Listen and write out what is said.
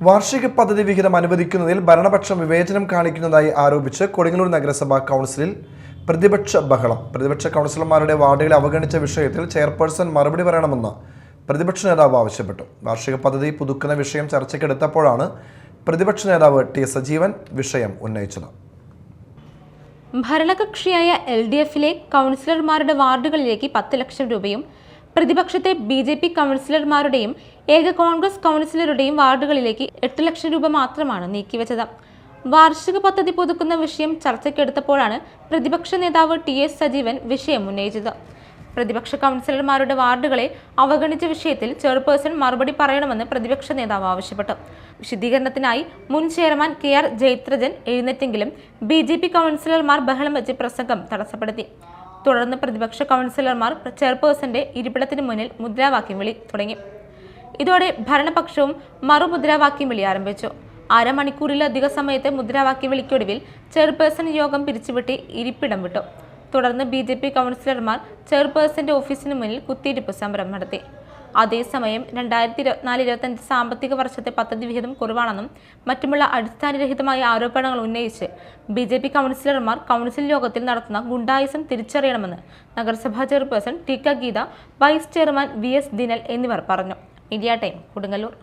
വാർഷിക പദ്ധതി വിഹിതം അനുവദിക്കുന്നതിൽ ഭരണപക്ഷം വിവേചനം കാണിക്കുന്നതായി ആരോപിച്ച് കൊടുങ്ങല്ലൂർ നഗരസഭാ കൗൺസിലിൽ പ്രതിപക്ഷ ബഹളം. പ്രതിപക്ഷ കൗൺസിലർമാരുടെ വാർഡുകളെ അവഗണിച്ച വിഷയത്തിൽ ചെയർപേഴ്സൺ മറുപടി പറയണമെന്ന് പ്രതിപക്ഷ നേതാവ് ആവശ്യപ്പെട്ടു. വാർഷിക പദ്ധതി പുതുക്കുന്ന വിഷയം ചർച്ചയ്ക്കെടുത്തപ്പോഴാണ് പ്രതിപക്ഷ നേതാവ് ടി സജീവൻ വിഷയം ഉന്നയിച്ചത്. ഭരണകക്ഷിയായ എൽ ഡി എഫിലെ കൗൺസിലർമാരുടെ വാർഡുകളിലേക്ക് പത്ത് ലക്ഷം രൂപയും പ്രതിപക്ഷത്തെ ബി ജെ പി കൗൺസിലർമാരുടെയും ഏക കോൺഗ്രസ് കൗൺസിലറുടെയും വാർഡുകളിലേക്ക് എട്ട് ലക്ഷം രൂപ മാത്രമാണ് നീക്കിവെച്ചത്. വാർഷിക പദ്ധതി പുതുക്കുന്ന വിഷയം ചർച്ചയ്ക്കെടുത്തപ്പോഴാണ് പ്രതിപക്ഷ നേതാവ് ടി എസ് സജീവൻ വിഷയം ഉന്നയിച്ചത്. പ്രതിപക്ഷ കൗൺസിലർമാരുടെ വാർഡുകളെ അവഗണിച്ച വിഷയത്തിൽ ചെയർപേഴ്സൺ മറുപടി പറയണമെന്ന് പ്രതിപക്ഷ നേതാവ് ആവശ്യപ്പെട്ടു. വിശദീകരണത്തിനായി മുൻ ചെയർമാൻ കെ ആർ ജയത്രജൻ എഴുന്നേറ്റെങ്കിലും ബി ജെ പി കൗൺസിലർമാർ ബഹളം വെച്ച് പ്രസംഗം തടസ്സപ്പെടുത്തി. തുടർന്ന് പ്രതിപക്ഷ കൗൺസിലർമാർ ചെയർപേഴ്സന്റെ ഇരിപ്പിടത്തിന് മുന്നിൽ മുദ്രാവാക്യം വിളി തുടങ്ങി. ഇതോടെ ഭരണപക്ഷവും മറുമുദ്രാവാക്യം വിളി ആരംഭിച്ചു. അരമണിക്കൂറിലധിക സമയത്ത് മുദ്രാവാക്യം വിളിക്കൊടുവിൽ ചെയർപേഴ്സൺ യോഗം പിരിച്ചുവിട്ട് ഇരിപ്പിടം വിട്ടു. തുടർന്ന് ബി ജെ പി കൗൺസിലർമാർ ചെയർപേഴ്സന്റെ ഓഫീസിന് മുന്നിൽ കുത്തിയിരിപ്പ് സമരം നടത്തി. അതേസമയം രണ്ടായിരത്തി ഇരുപത്തിനാല് ഇരുപത്തഞ്ച് സാമ്പത്തിക വർഷത്തെ പദ്ധതി വിഹിതം കുറവാണെന്നും മറ്റുമുള്ള അടിസ്ഥാനരഹിതമായ ആരോപണങ്ങൾ ഉന്നയിച്ച് ബി ജെ പി കൗൺസിലർമാർ കൗൺസിൽ യോഗത്തിൽ നടത്തുന്ന ഗുണ്ടായിസം തിരിച്ചറിയണമെന്ന് നഗരസഭാ chairperson T K Geetha vice chairman V S Dinal എന്നിവർ പറഞ്ഞു. Media time Kodungallur.